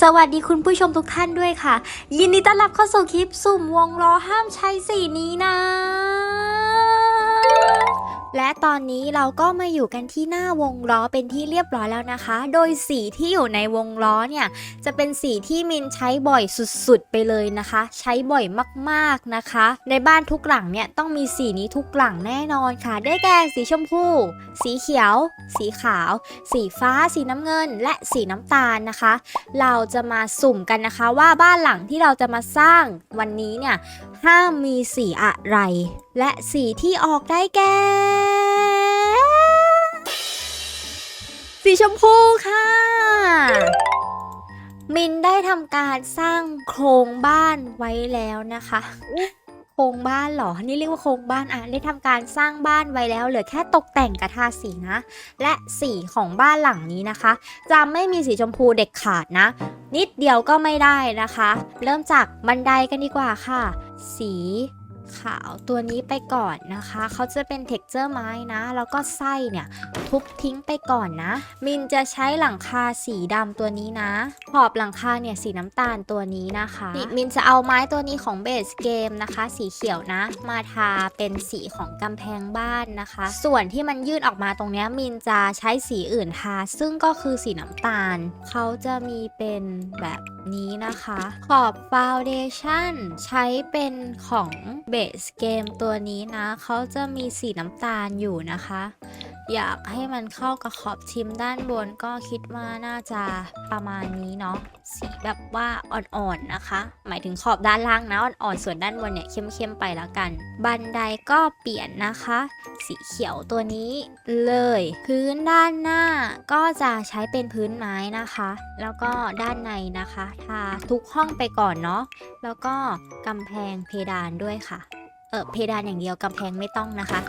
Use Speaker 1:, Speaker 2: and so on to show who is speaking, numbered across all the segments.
Speaker 1: สวัสดีคุณผู้ชมทุกท่านด้วยค่ะ ยินดีต้อนรับเข้าสู่คลิปสุ่มวงล้อห้ามใช้สีนี้นะ และตอนนี้เราก็มาอยู่กันที่หน้าวงล้อเป็นที่เรียบร้อยแล้วนะคะ โดยสีที่อยู่ในวงล้อเนี่ยจะเป็นสีที่มินใช้บ่อยสุดๆไปเลยนะคะ ใช้บ่อยมากๆนะคะ ในบ้านทุกหลังเนี่ยต้องมีสีนี้ทุกหลังแน่นอนค่ะ ได้แก่สีชมพู สีเขียว สีขาว สีฟ้า สีน้ำเงิน และสีน้ำตาลนะคะ เราจะมาสุ่มกันนะคะว่าบ้านหลังที่เราจะมาสร้างวันนี้เนี่ยห้ามมีสีอะไร และสีที่ออกได้แก่ สีชมพูค่ะ มินได้ทำการสร้างโครงบ้านไว้แล้วนะคะ โครงบ้านเหรอ นี่เรียกว่าโครงบ้านอะได้ทำการสร้างบ้านไว้แล้ว เหลือแค่ตกแต่งกระทาสีนะ และสีของบ้านหลังนี้นะคะ จะไม่มีสีชมพูเด็กขาดนะ นิดเดียวก็ไม่ได้นะคะ เริ่มจากบันไดกันดีกว่าค่ะ สี ขาวตัวนี้ไปก่อนนะคะ เขาจะเป็นเท็กเจอร์ไม้นะ แล้วก็ไส้เนี่ยทุบทิ้งไปก่อนนะ มินจะใช้หลังคาสีดำตัวนี้นะ ขอบหลังคาเนี่ยสีน้ำตาลตัวนี้นะคะนี่มินจะเอาไม้ตัวนี้ของเบสเกมนะคะ สีเขียวนะ มาทาเป็นสีของกำแพงบ้านนะคะ ส่วนที่มันยืดออกมาตรงเนี้ยมินจะใช้สีอื่นทา ซึ่งก็คือสีน้ำตาล เขาจะมีเป็นแบบนี้นะคะ ขอบฟาวเดชั่นใช้เป็นของเบสเกมตัวนี้นะ เขาจะมีสีน้ำตาลอยู่นะคะ อยากให้มันเข้ากับขอบทิมด้านบนก็คิดว่าน่าจะประมาณนี้เนาะสีแบบว่าอ่อนๆนะคะ หมายถึงขอบด้านล่างนะอ่อนๆส่วนด้านบนเนี่ยเข้มๆไปแล้วกัน บันไดก็เปลี่ยนนะคะ สีเขียวตัวนี้เลย พื้นด้านหน้าก็จะใช้เป็นพื้นไม้นะคะ แล้วก็ด้านในนะคะทาทุกห้องไปก่อนเนาะแล้วก็กำแพงเพดานด้วยค่ะ เออเพดานอย่างเดียวกำแพงไม่ต้องนะคะ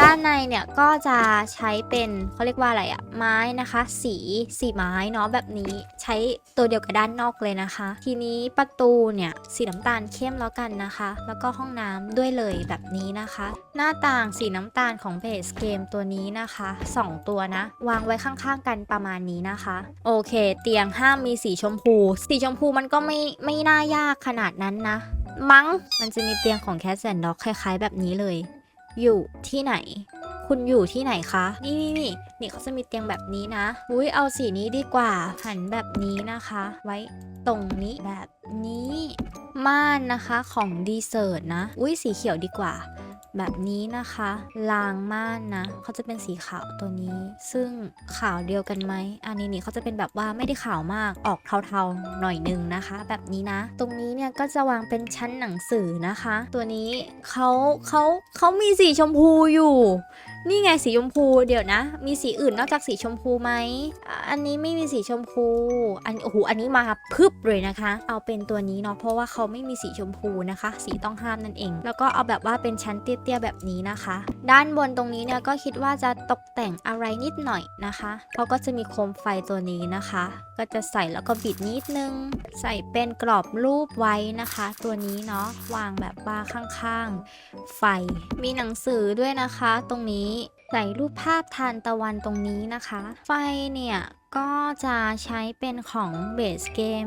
Speaker 1: ด้านในเนี่ยก็จะใช้เป็นเขาเรียกว่าอะไรอะไม้นะคะ สีสีไม้เนาะแบบนี้ใช้ตัวเดียวกับด้านนอกเลยนะคะ ทีนี้ประตูเนี่ยสีน้ำตาลเข้มแล้วกันนะคะ แล้วก็ห้องน้ำด้วยเลยแบบนี้นะคะ หน้าต่างสีน้ำตาลของเบสเกมตัวนี้นะคะสองตัวนะ วางไว้ข้างๆกันประมาณนี้นะคะ โอเค เตียงห้ามมีสีชมพู สีชมพูมันก็ไม่ไม่น่ายากขนาดนั้นนะ มั้ง มันจะมีเตียงของแคสแอนด์ด็อกคล้ายๆ แบบนี้เลย อยู่ที่ไหน คุณอยู่ที่ไหนคะ นี่นี่นี่นี่เขาจะมีเตียงแบบนี้นะ อุ้ยเอาสีนี้ดีกว่า หันแบบนี้นะคะ ไว้ตรงนี้แบบนี้ ม่านนะคะของดีเซอร์ตนะ อุ้ยสีเขียวดีกว่า แบบนี้นะคะลางม่านนะเขาจะเป็นสีขาวตัวนี้ ซึ่งขาวเดียวกันไหมอันนี้นี่เขาจะเป็นแบบว่าไม่ได้ขาวมากออกเทาๆหน่อยนึงนะคะ แบบนี้นะ ตรงนี้เนี่ยก็จะวางเป็นชั้นหนังสือนะคะ ตัวนี้เขาเขาเขามีสีชมพูอยู่ นี่ไงสีชมพูเดี๋ยวนะ มีสีอื่นนอกจากสีชมพูไหม อันนี้ไม่มีสีชมพู อันโอ้โหอันนี้มาพึบเลยนะคะ เอาเป็นตัวนี้เนาะเพราะว่าเขาไม่มีสีชมพูนะคะ สีต้องห้ามนั่นเอง แล้วก็เอาแบบว่าเป็นชั้นเตี้ยๆแบบนี้นะคะ ด้านบนตรงนี้เนี่ยก็คิดว่าจะตกแต่งอะไรนิดหน่อยนะคะเขาก็จะมีโคมไฟตัวนี้นะคะ ก็จะใส่แล้วก็บิดนิดนึง ใส่เป็นกรอบรูปไว้นะคะ ตัวนี้เนาะวางแบบว่าข้างๆไฟ มีหนังสือด้วยนะคะ ตรงนี้ใส่รูปภาพทานตะวันตรงนี้นะคะ ไฟเนี่ย ก็จะใช้เป็นของเบสเกม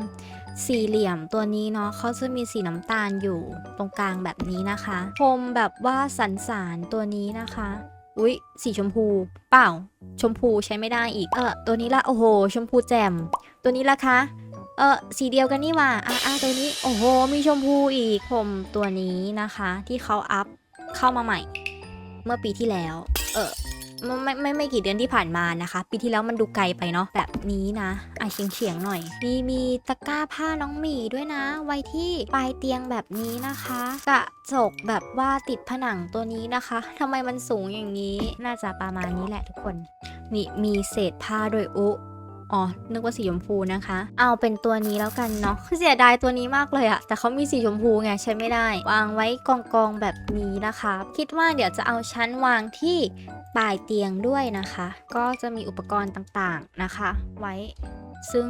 Speaker 1: สี่เหลี่ยมตัวนี้เนาะเขาจะมีสีน้ำตาลอยู่ตรงกลางแบบนี้นะคะพรมแบบว่าสันสานตัวนี้นะคะอุ๊ย สีชมพู เปล่า ชมพูใช้ไม่ได้อีก เออ ตัวนี้ละ โอ้โห ชมพูแจ่ม ตัวนี้ละคะ เออ สีเดียวกันนี่ว่าอะอะตัวนี้ โอ้โห มีชมพูอีก ผมตัวนี้นะคะ ที่เขาอัพเข้ามาใหม่ เมื่อปีที่แล้ว เออไม่ไมไม่ไม่กี่เดือนที่ผ่านมานะคะ ปีที่แล้วมันดูไกลไปเนาะแบบนี้นะอะเฉียงเฉียงๆหน่อย มีมีตะกร้าผ้าน้องหมีด้วยนะ ไว้ที่ปลายเตียงแบบนี้นะคะ กระจกแบบว่าติดผนังตัวนี้นะคะทำไมมันสูงอย่างนี้ น่าจะประมาณนี้แหละทุกคนนี่มีเศษผ้าด้วยอุ อ๋อ นึกว่าสีชมพูนะคะ เอาเป็นตัวนี้แล้วกันเนาะคือเสียดายตัวนี้มากเลยอะแต่เขามีสีชมพูไงใช้ไม่ได้ วางไว้กองกองๆแบบนี้นะคะ คิดว่าเดี๋ยวจะเอาชั้นวางที่ปลายเตียงด้วยนะคะ ก็จะมีอุปกรณ์ต่างๆนะคะ ไว้ซึ่ง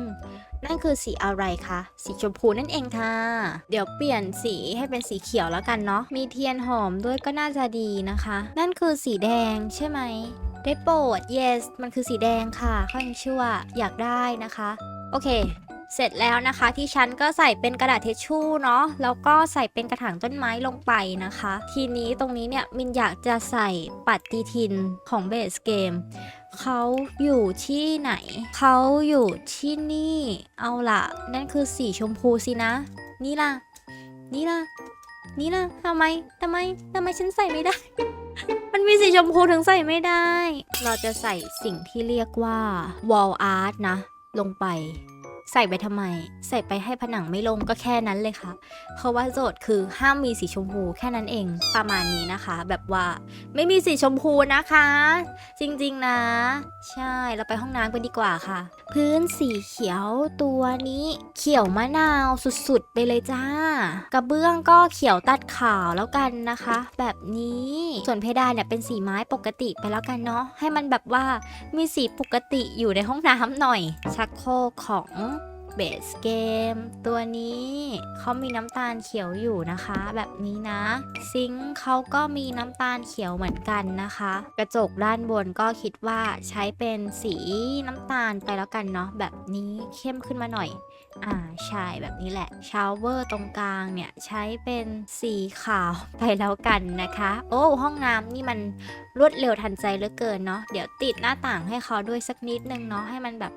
Speaker 1: นั่นคือสีอะไรคะ สีชมพูนั่นเองค่ะ เดี๋ยวเปลี่ยนสีให้เป็นสีเขียวแล้วกันเนาะ มีเทียนหอมด้วยก็น่าจะดีนะคะ นั่นคือสีแดงใช่ไหม ได้โปรด yes มันคือสีแดงค่ะเขายังชื่อว่าอยากได้นะคะ โอเค เสร็จแล้วนะคะที่ฉันก็ใส่เป็นกระดาษทิชชู่เนาะแล้วก็ใส่เป็นกระถางต้นไม้ลงไปนะคะ ทีนี้ตรงนี้เนี่ยมินอยากจะใส่ปฏิทินของเบสเกมเขาอยู่ที่ไหน เขาอยู่ที่นี่ เอาละนั่นคือสีชมพูสินะ นี่ล่ะ นี่ล่ะ นี่ล่ะทำไมทำไมทำไมฉันใส่ไม่ได้ มันมีสีชมพูถึงใส่ไม่ได้ เราจะใส่สิ่งที่เรียกว่า wall art นะ ลงไป ใส่ไปทำไม ใส่ไปให้ผนังไม่ลงก็แค่นั้นเลยค่ะ เพราะว่าโจทย์คือห้ามมีสีชมพูแค่นั้นเองประมาณนี้นะคะ แบบว่าไม่มีสีชมพูนะคะ จริงๆนะ ใช่เราไปห้องน้ำกันดีกว่าค่ะ พื้นสีเขียวตัวนี้เขียวมะนาวสุดๆไปเลยจ้ากระเบื้องก็เขียวตัดขาวแล้วกันนะคะ แบบนี้ส่วนเพดานเนี่ยเป็นสีไม้ปกติไปแล้วกันเนาะให้มันแบบว่ามีสีปกติอยู่ในห้องน้ำหน่อย ชักโครกของ เบสเกม ตัวนี้เขามีน้ำตาลเขียวอยู่นะคะ แบบนี้นะ ซิงค์เขาก็มีน้ำตาลเขียวเหมือนกันนะคะ กระจกด้านบนก็คิดว่าใช้เป็นสีน้ำตาลไปแล้วกันเนาะแบบนี้เข้มขึ้นมาหน่อย อ่าใช่แบบนี้แหละชาวเวอร์ตรงกลางเนี่ย ใช้เป็นสีขาวไปแล้วกันนะคะ โอ้ ห้องน้ำนี่มันรวดเร็วทันใจเหลือเกินเนาะเดี๋ยวติดหน้าต่างให้เขาด้วยสักนิดนึงเนาะให้มันแบบ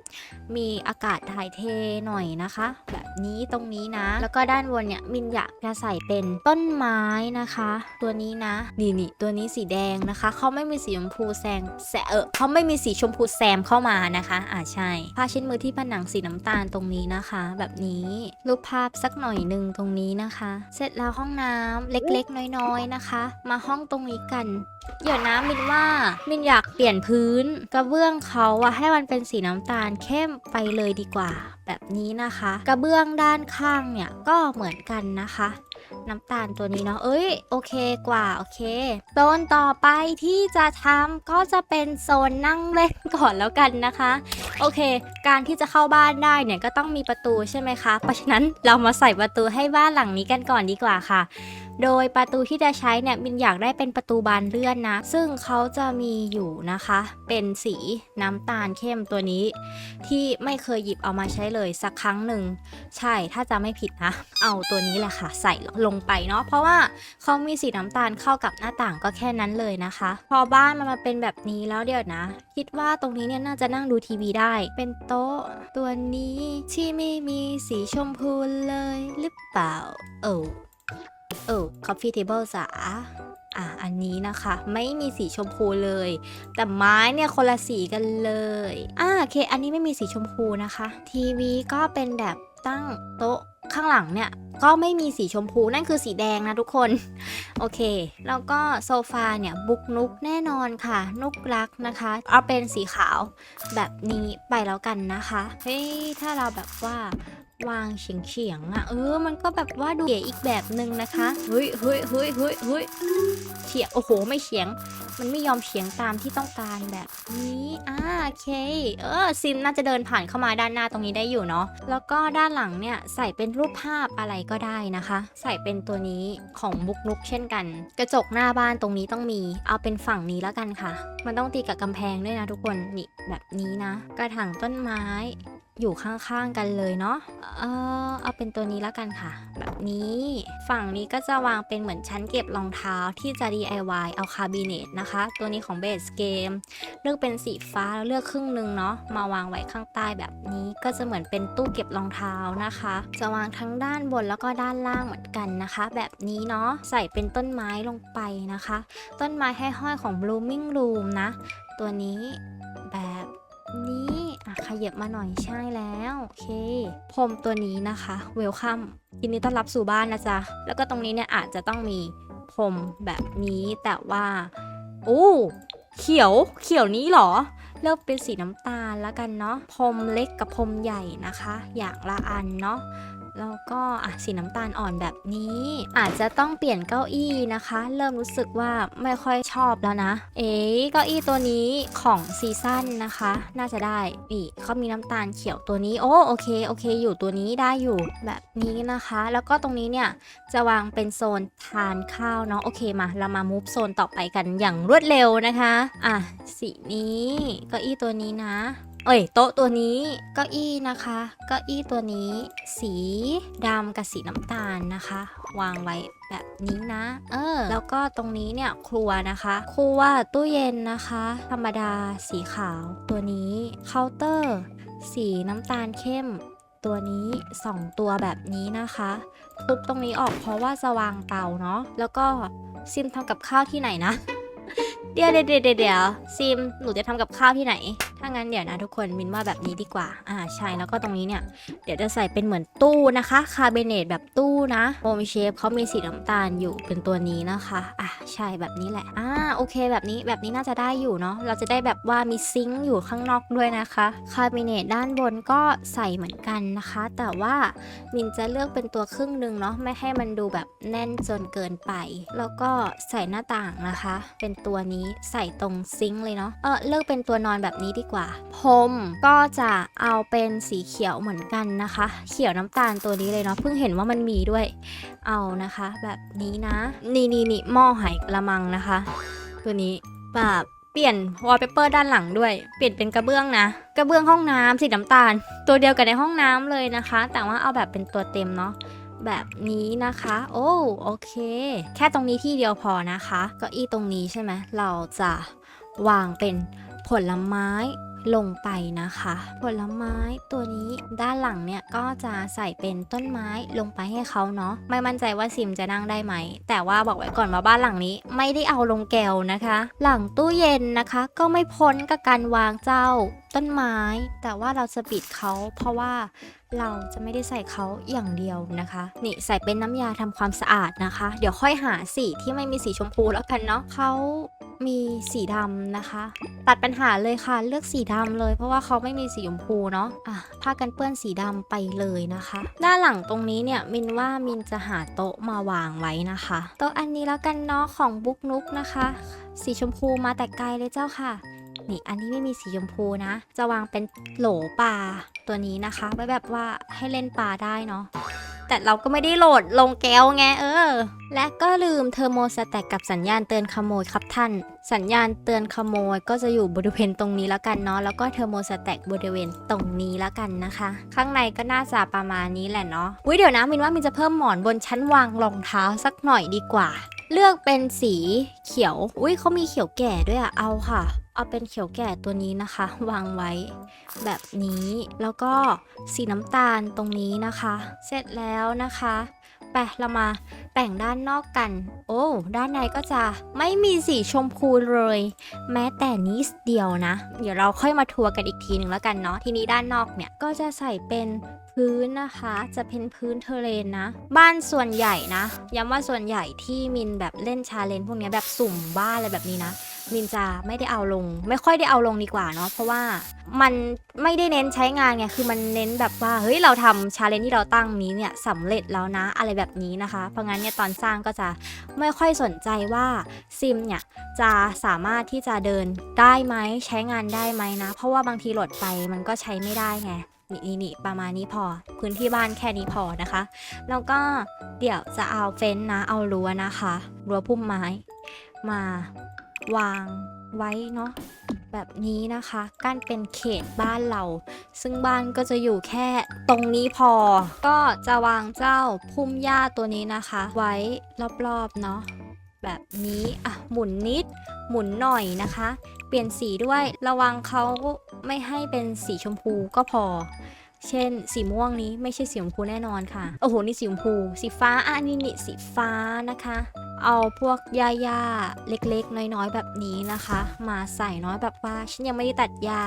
Speaker 1: มีอากาศถ่ายเทหน่อยนะคะ แบบนี้ตรงนี้นะ แล้วก็ด้านบนเนี่ยมินอยากจะใส่เป็นต้นไม้นะคะ ตัวนี้นะนี่นี่ตัวนี้สีแดงนะคะเขาไม่มีสีชมพูแซงแสเออเขาไม่มีสีชมพูแซมเข้ามานะคะ อ่าใช่ผ้าเช็ดมือที่ผนังสีน้ำตาลตรงนี้นะคะแบบนี้รูปภาพสักหน่อยหนึ่งตรงนี้นะคะ เสร็จแล้วห้องน้ำเล็กๆ น้อยๆนะคะ มาห้องตรงนี้กันเดี๋ยวนะมินว่ามินอยากเปลี่ยนพื้นกระเบื้องเขาอะให้มันเป็นสีน้ำตาลเข้มไปเลยดีกว่า แบบนี้นะคะ กระเบื้องด้านข้างเนี่ยก็เหมือนกันนะคะ น้ำตาลตัวนี้เนาะเอ้ยโอเคกว่าโอเคโซนต่อไปที่จะทำก็จะเป็นโซนนั่งเล่นก่อนแล้วกันนะคะ โอเค การที่จะเข้าบ้านได้เนี่ยก็ต้องมีประตูใช่ไหมคะเพราะฉะนั้นเรามาใส่ประตูให้บ้านหลังนี้กันก่อนดีกว่าค่ะ โดยประตูที่จะใช้เนี่ยมินอยากได้เป็นประตูบานเลื่อนนะ ซึ่งเขาจะมีอยู่นะคะ เป็นสีน้ำตาลเข้มตัวนี้ ที่ไม่เคยหยิบเอามาใช้เลยสักครั้งหนึ่ง ใช่ถ้าจะไม่ผิดนะ เอาตัวนี้แหละค่ะ ใส่ลงไปเนาะเพราะว่าเขามีสีน้ำตาลเข้ากับหน้าต่างก็แค่นั้นเลยนะคะ พอบ้านมันมาเป็นแบบนี้แล้วเดี๋ยวนะ คิดว่าตรงนี้เนี่ยน่าจะนั่งดูทีวีได้ เป็นโต๊ะตัวนี้ที่ไม่มีสีชมพูเลยหรือเปล่าเออ เออ coffee table จ๋าอะ อันนี้นะคะ ไม่มีสีชมพูเลย แต่ไม้เนี่ยคนละสีกันเลยอ่าโอเค อันนี้ไม่มีสีชมพูนะคะ ทีวีก็เป็นแบบตั้งโต๊ะข้างหลังเนี่ยก็ไม่มีสีชมพูนั่นคือสีแดงนะทุกคน โอเค แล้วก็โซฟาเนี่ยบุกนุกแน่นอนค่ะ นุกรักนะคะ เอาเป็นสีขาวแบบนี้ไปแล้วกันนะคะ เฮ้ย ถ้าเราแบบว่า วางเฉียงเฉียงๆอะเออ มันก็แบบว่าดูเก๋อีกแบบหนึ่งนะคะเฮ้ยเฮ้ยเฮ้ยเฮ้ยเฮ้ยเฉียงโอ้โหไม่เฉียง มันไม่ยอมเฉียงตามที่ต้องการแบบนี้อ่าโอเค เออซิมน่าจะเดินผ่านเข้ามาด้านหน้าตรงนี้ได้อยู่เนาะแล้วก็ด้านหลังเนี่ยใส่เป็นรูปภาพอะไรก็ได้นะคะ ใส่เป็นตัวนี้ของบุกนุกเช่นกัน กระจกหน้าบ้านตรงนี้ต้องมี เอาเป็นฝั่งนี้แล้วกันค่ะ มันต้องตีกับกำแพงด้วยนะทุกคนนี่แบบนี้นะ กระถางต้นไม้ อยู่ข้างๆกันเลยเนาะ เออเอาเป็นตัวนี้แล้วกันค่ะ แบบนี้ ฝั่งนี้ก็จะวางเป็นเหมือนชั้นเก็บรองเท้าที่จะ DIY เอาคาบิเนตนะคะ ตัวนี้ของเบสเกมเลือกเป็นสีฟ้าแล้วเลือกครึ่งหนึ่งเนาะ มาวางไว้ข้างใต้แบบนี้ก็จะเหมือนเป็นตู้เก็บรองเท้านะคะ จะวางทั้งด้านบนแล้วก็ด้านล่างเหมือนกันนะคะ แบบนี้เนาะ ใส่เป็นต้นไม้ลงไปนะคะ ต้นไม้ให้ห้อยของ Blooming Room นะ ตัวนี้ ขยับมาหน่อยใช่แล้วโอเคพรมตัวนี้นะคะเวลคัมยินดีต้อนรับสู่บ้านนะจ๊ะ แล้วก็ตรงนี้เนี่ยอาจจะต้องมีพรมแบบนี้แต่ว่าโอ้เขียวเขียวนี้เหรอ เลือกเป็นสีน้ำตาลแล้วกันเนาะพรมเล็กกับพรมใหญ่นะคะ อย่างละอันเนาะ แล้วก็อะสีน้ำตาลอ่อนแบบนี้ อาจจะต้องเปลี่ยนเก้าอี้นะคะ เริ่มรู้สึกว่าไม่ค่อยชอบแล้วนะ เอ๊ะเก้าอี้ตัวนี้ของซีซั่นนะคะ น่าจะได้นี่เขามีน้ำตาลเขียวตัวนี้โอ้โอเคโอเค อยู่ตัวนี้ได้อยู่แบบนี้นะคะ แล้วก็ตรงนี้เนี่ยจะวางเป็นโซนทานข้าวเนาะโอเคมา เรามามูฟโซนต่อไปกันอย่างรวดเร็วนะคะ อะสีนี้เก้าอี้ตัวนี้นะ เอ้ย โต๊ะตัวนี้เก้าอี้นะคะเก้าอี้ตัวนี้ สีดำกับสีน้ำตาลนะคะ วางไว้แบบนี้นะ เออ แล้วก็ตรงนี้เนี่ยครัวนะคะ ครัวตู้เย็นนะคะ ธรรมดาสีขาวตัวนี้เคาน์เตอร์ สีน้ำตาลเข้มตัวนี้ 2 ตัวแบบนี้นะคะทุบตรงนี้ออกเพราะว่าจะวางเตาเนาะแล้วก็ซิมทำกับข้าวที่ไหนนะ เดี๋ยวเดี๋ยวเดี๋ยวเดี๋ยวซิมหนูจะทำกับข้าวที่ไหน ถ้างั้นเดี๋ยวนะทุกคนมินว่าแบบนี้ดีกว่า อ่าใช่แล้วก็ตรงนี้เนี่ย เดี๋ยวจะใส่เป็นเหมือนตู้นะคะคาเบเนตแบบตู้นะโฮมเชฟเขามีสีน้ำตาลอยู่เป็นตัวนี้นะคะ อะใช่แบบนี้แหละ อ่าโอเค แบบนี้แบบนี้น่าจะได้อยู่เนาะเราจะได้แบบว่ามีซิงค์อยู่ข้างนอกด้วยนะคะคาเบเนตด้านบนก็ใส่เหมือนกันนะคะ แต่ว่ามินจะเลือกเป็นตัวครึ่งหนึ่งเนาะไม่ให้มันดูแบบแน่นจนเกินไป แล้วก็ใส่หน้าต่างนะคะ เป็นตัวนี้ใส่ตรงซิงค์เลยเนาะเออเลือกเป็นตัวนอนแบบนี้ดีกว่า พรมก็จะเอาเป็นสีเขียวเหมือนกันนะคะ เขียวน้ำตาลตัวนี้เลยเนาะเพิ่งเห็นว่ามันมีด้วย เอานะคะ แบบนี้นะ นี่นี่นี่หม้อไหกระมังนะคะ ตัวนี้แบบเปลี่ยนวอลเปเปอร์ด้านหลังด้วย เปลี่ยนเป็นกระเบื้องนะ กระเบื้องห้องน้ำสีน้ำตาล ตัวเดียวกับในห้องน้ำเลยนะคะ แต่ว่าเอาแบบเป็นตัวเต็มเนาะแบบนี้นะคะ โอ้โอเค แค่ตรงนี้ที่เดียวพอนะคะ ก็อี้ตรงนี้ใช่ไหมเราจะวางเป็น ผลไม้ลงไปนะคะ ผลไม้ตัวนี้ด้านหลังเนี่ยก็จะใส่เป็นต้นไม้ลงไปให้เขาเนาะไม่มั่นใจว่าซิมจะนั่งได้ไหม แต่ว่าบอกไว้ก่อนว่าบ้านหลังนี้ ไม่ได้เอาลงแก้วนะคะ หลังตู้เย็นนะคะ ก็ไม่พ้นกับการวางเจ้าต้นไม้ แต่ว่าเราจะปิดเขาเพราะว่าเราจะไม่ได้ใส่เขาอย่างเดียวนะคะ นี่ใส่เป็นน้ำยาทำความสะอาดนะคะ เดี๋ยวค่อยหาสีที่ไม่มีสีชมพูแล้วกันเนาะเขามีสีดำนะคะ ตัดปัญหาเลยค่ะเลือกสีดำเลย เพราะว่าเขาไม่มีสีชมพูเนาะอะผ้ากันเปื้อนสีดำไปเลยนะคะ ด้านหลังตรงนี้เนี่ยมินว่ามินจะหาโต๊ะมาวางไว้นะคะโต๊ะอันนี้แล้วกันเนาะของบุ๊กนุกนะคะ สีชมพูมาแต่ไกลเลยเจ้าค่ะ นี่อันนี้ไม่มีสีชมพูนะ จะวางเป็นโหลปลาตัวนี้นะคะไว้แบบว่าให้เล่นปลาได้เนาะแต่เราก็ไม่ได้โหลดลงแก้วไงเออ และก็ลืมเทอร์โมสแต็กกับสัญญาณเตือนขโมยครับท่าน สัญญาณเตือนขโมยก็จะอยู่บริเวณตรงนี้แล้วกันเนาะแล้วก็เทอร์โมสแต็กบริเวณตรงนี้แล้วกันนะคะ ข้างในก็น่าจะประมาณนี้แหละเนาะอุ้ยเดี๋ยวนะมินว่ามินจะเพิ่มหมอนบนชั้นวางรองเท้าสักหน่อยดีกว่า เลือกเป็นสีเขียว อุ้ยเขามีเขียวแก่ด้วยอะเอาค่ะ เอาเป็นเขียวแก่ตัวนี้นะคะ วางไว้แบบนี้แล้วก็สีน้ำตาลตรงนี้นะคะ เสร็จแล้วนะคะไปเรามาแต่งด้านนอกกัน โอ้ด้านในก็จะไม่มีสีชมพูเลย แม้แต่นิดเดียวนะ เดี๋ยวเราค่อยมาทัวร์กันอีกทีหนึ่งแล้วกันเนาะทีนี้ด้านนอกเนี่ยก็จะใส่เป็นพื้นนะคะจะเป็นพื้นเทเรนนะ บ้านส่วนใหญ่นะย้ำว่าส่วนใหญ่ที่มินแบบเล่นชาเลนพวกนี้แบบสุ่มบ้านอะไรแบบนี้นะ มินจะไม่ได้เอาลง ไม่ค่อยได้เอาลงดีกว่าเนาะเพราะว่ามันไม่ได้เน้นใช้งานไงคือมันเน้นแบบว่าเฮ้ยเราทำชาเลนจ์ที่เราตั้งนี้เนี่ยสำเร็จแล้วนะอะไรแบบนี้นะคะ เพราะงั้นเนี่ยตอนสร้างก็จะไม่ค่อยสนใจว่าซิมเนี่ยจะสามารถที่จะเดินได้ไหมใช้งานได้ไหมนะ เพราะว่าบางทีโหลดไปมันก็ใช้ไม่ได้ไงนี่นี่ประมาณนี้พอ พื้นที่บ้านแค่นี้พอนะคะ แล้วก็เดี๋ยวจะเอาเฟ้นนะ เอารั้วนะคะ รั้วพุ่มไม้ มา วางไว้เนาะแบบนี้นะคะกั้นเป็นเขตบ้านเรา ซึ่งบ้านก็จะอยู่แค่ตรงนี้พอ ก็จะวางเจ้าพุ่มหญ้าตัวนี้นะคะ ไว้รอบๆเนาะแบบนี้อะหมุนนิด หมุนหน่อยนะคะ เปลี่ยนสีด้วยระวังเขาไม่ให้เป็นสีชมพูก็พอ เช่น สีม่วงนี้ไม่ใช่สีชมพูแน่นอนค่ะ โอ้โห นี่สีชมพู สีฟ้าอะนี่นี่สีฟ้านะคะ เอาพวกหญ้าๆเล็กๆ น้อยๆ แบบนี้นะคะ มาใส่น้อยแบบว่าฉันยังไม่ได้ตัดหญ้า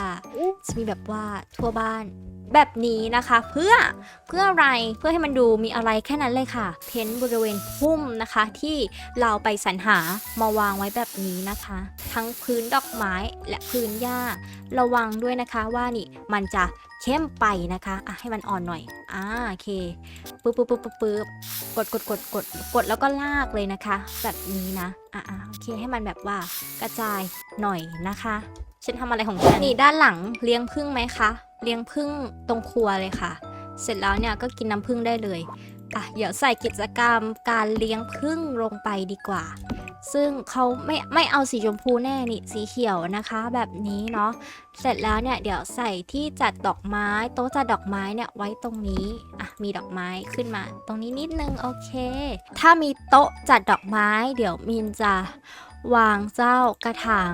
Speaker 1: จะมีแบบว่าทั่วบ้าน แบบนี้นะคะเพื่อเพื่ออะไรเพื่อให้มันดูมีอะไรแค่นั้นเลยค่ะ เพ้นท์บริเวณพุ่มนะคะ ที่เราไปสรรหามาวางไว้แบบนี้นะคะ ทั้งพื้นดอกไม้และพื้นหญ้า ระวังด้วยนะคะว่านี่มันจะเข้มไปนะคะอะให้มันอ่อนหน่อยอ่าโอเคปึ๊บปึ๊บปึ๊บปึ๊บกดกดกดกดกดแล้วก็ลากเลยนะคะ แบบนี้นะอะอะโอเคให้มันแบบว่ากระจายหน่อยนะคะ ฉันทำอะไรของฉันนี่ด้านหลังเลี้ยงผึ้งไหมคะ เลี้ยงผึ้งตรงครัวเลยค่ะ เสร็จแล้วเนี่ยก็กินน้ำผึ้งได้เลยอะเดี๋ยวใส่กิจกรรมการเลี้ยงผึ้งลงไปดีกว่า ซึ่งเขาไม่ไม่เอาสีชมพูแน่นี่สีเขียวนะคะ แบบนี้เนาะเสร็จแล้วเนี่ยเดี๋ยวใส่ที่จัดดอกไม้ โต๊ะจัดดอกไม้เนี่ยไว้ตรงนี้อะมีดอกไม้ขึ้นมา ตรงนี้นิดนึงโอเค ถ้ามีโต๊ะจัดดอกไม้ เดี๋ยวมินจะวางเจ้ากระถาง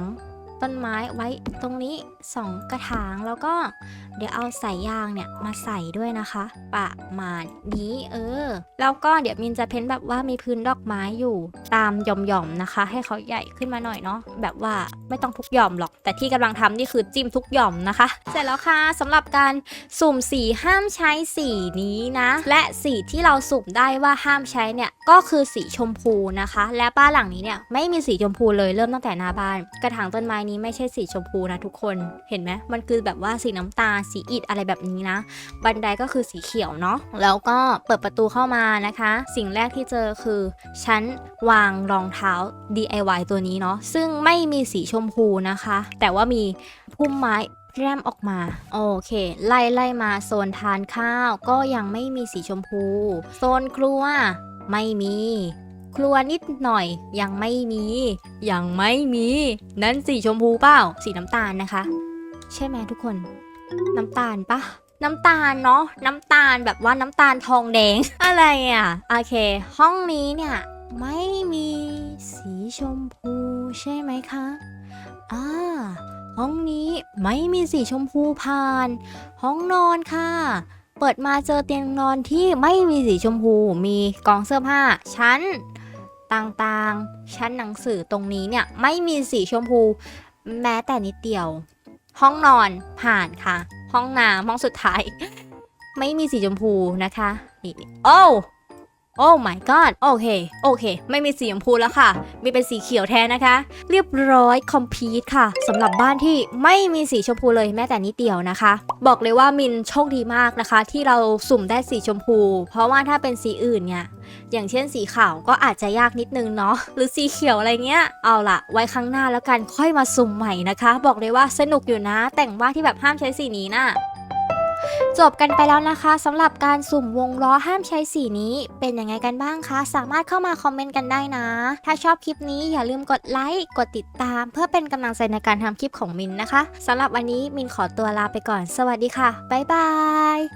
Speaker 1: ต้นไม้ไว้ตรงนี้ สองกระถางแล้วก็เดี๋ยวเอาสายยางเนี่ยมาใส่ด้วยนะคะ ประมาณนี้เออ แล้วก็เดี๋ยวมินจะเพ้นแบบว่ามีพื้นดอกไม้อยู่ตามหย่อมๆนะคะ ให้เขาใหญ่ขึ้นมาหน่อยเนาะแบบว่าไม่ต้องทุกหย่อมหรอก แต่ที่กำลังทำนี่คือจิ้มทุกหย่อมนะคะ เสร็จแล้วค่ะสำหรับการสุ่มสีห้ามใช้สีนี้นะ และสีที่เราสุ่มได้ว่าห้ามใช้เนี่ยก็คือสีชมพูนะคะ และบ้านหลังนี้เนี่ยไม่มีสีชมพูเลยเริ่มตั้งแต่หน้าบ้าน กระถางต้นไม้นี้ไม่ใช่สีชมพูนะทุกคนเห็นไหมมันคือแบบว่าสีน้ำตาลสีอิฐอะไรแบบนี้นะ บันไดก็คือสีเขียวเนาะแล้วก็เปิดประตูเข้ามานะคะ สิ่งแรกที่เจอคือชั้นวางรองเท้า DIY ตัวนี้เนาะซึ่งไม่มีสีชมพูนะคะ แต่ว่ามีพุ่มไม้แรมออกมา โอเค ไล่ไล่มาโซนทานข้าวก็ยังไม่มีสีชมพู โซนครัวไม่มี ครัวนิดหน่อยยังไม่มี ยังไม่มี นั้นสีชมพูเปล่า สีน้ำตาลนะคะ ใช่ไหมทุกคน น้ำตาลปะน้ำตาลเนาะน้ำตาลแบบว่าน้ำตาลทองแดง อะไรอะโอเค ห้องนี้เนี่ยไม่มีสีชมพูใช่ไหมคะอ่าห้องนี้ไม่มีสีชมพูผ่าน ห้องนอนค่ะ เปิดมาเจอเตียงนอนที่ไม่มีสีชมพู มีกองเสื้อผ้า ชั้นต่างๆ ชั้นหนังสือตรงนี้เนี่ยไม่มีสีชมพู แม้แต่นิดเดียว ห้องนอนผ่านค่ะ ห้องน้ำห้องสุดท้าย ไม่มีสีชมพูนะคะนี่โอ้ โอ้ my god โอเค โอเค ไม่มีสีชมพูแล้วค่ะ มีเป็นสีเขียวแทนนะคะ เรียบร้อยคอมพีทค่ะสำหรับบ้านที่ไม่มีสีชมพูเลยแม้แต่นิดเดียวนะคะ บอกเลยว่ามินโชคดีมากนะคะ ที่เราสุ่มได้สีชมพู เพราะว่าถ้าเป็นสีอื่นเนี่ยอย่างเช่นสีขาวก็อาจจะยากนิดนึงเนาะหรือสีเขียวอะไรเงี้ย เอาละไว้ครั้งหน้าแล้วกันค่อยมาสุ่มใหม่นะคะ บอกเลยว่าสนุกอยู่นะ แต่งบ้านที่แบบห้ามใช้สีนี้น่ะ จบกันไปแล้วนะคะสำหรับการสุ่มวงล้อห้ามใช้สีนี้ เป็นยังไงกันบ้างคะ สามารถเข้ามาคอมเมนต์กันได้นะ ถ้าชอบคลิปนี้อย่าลืมกดไลค์กดติดตาม เพื่อเป็นกำลังใจในการทำคลิปของมินนะคะสำหรับวันนี้มินขอตัวลาไปก่อน สวัสดีค่ะบ๊ายบาย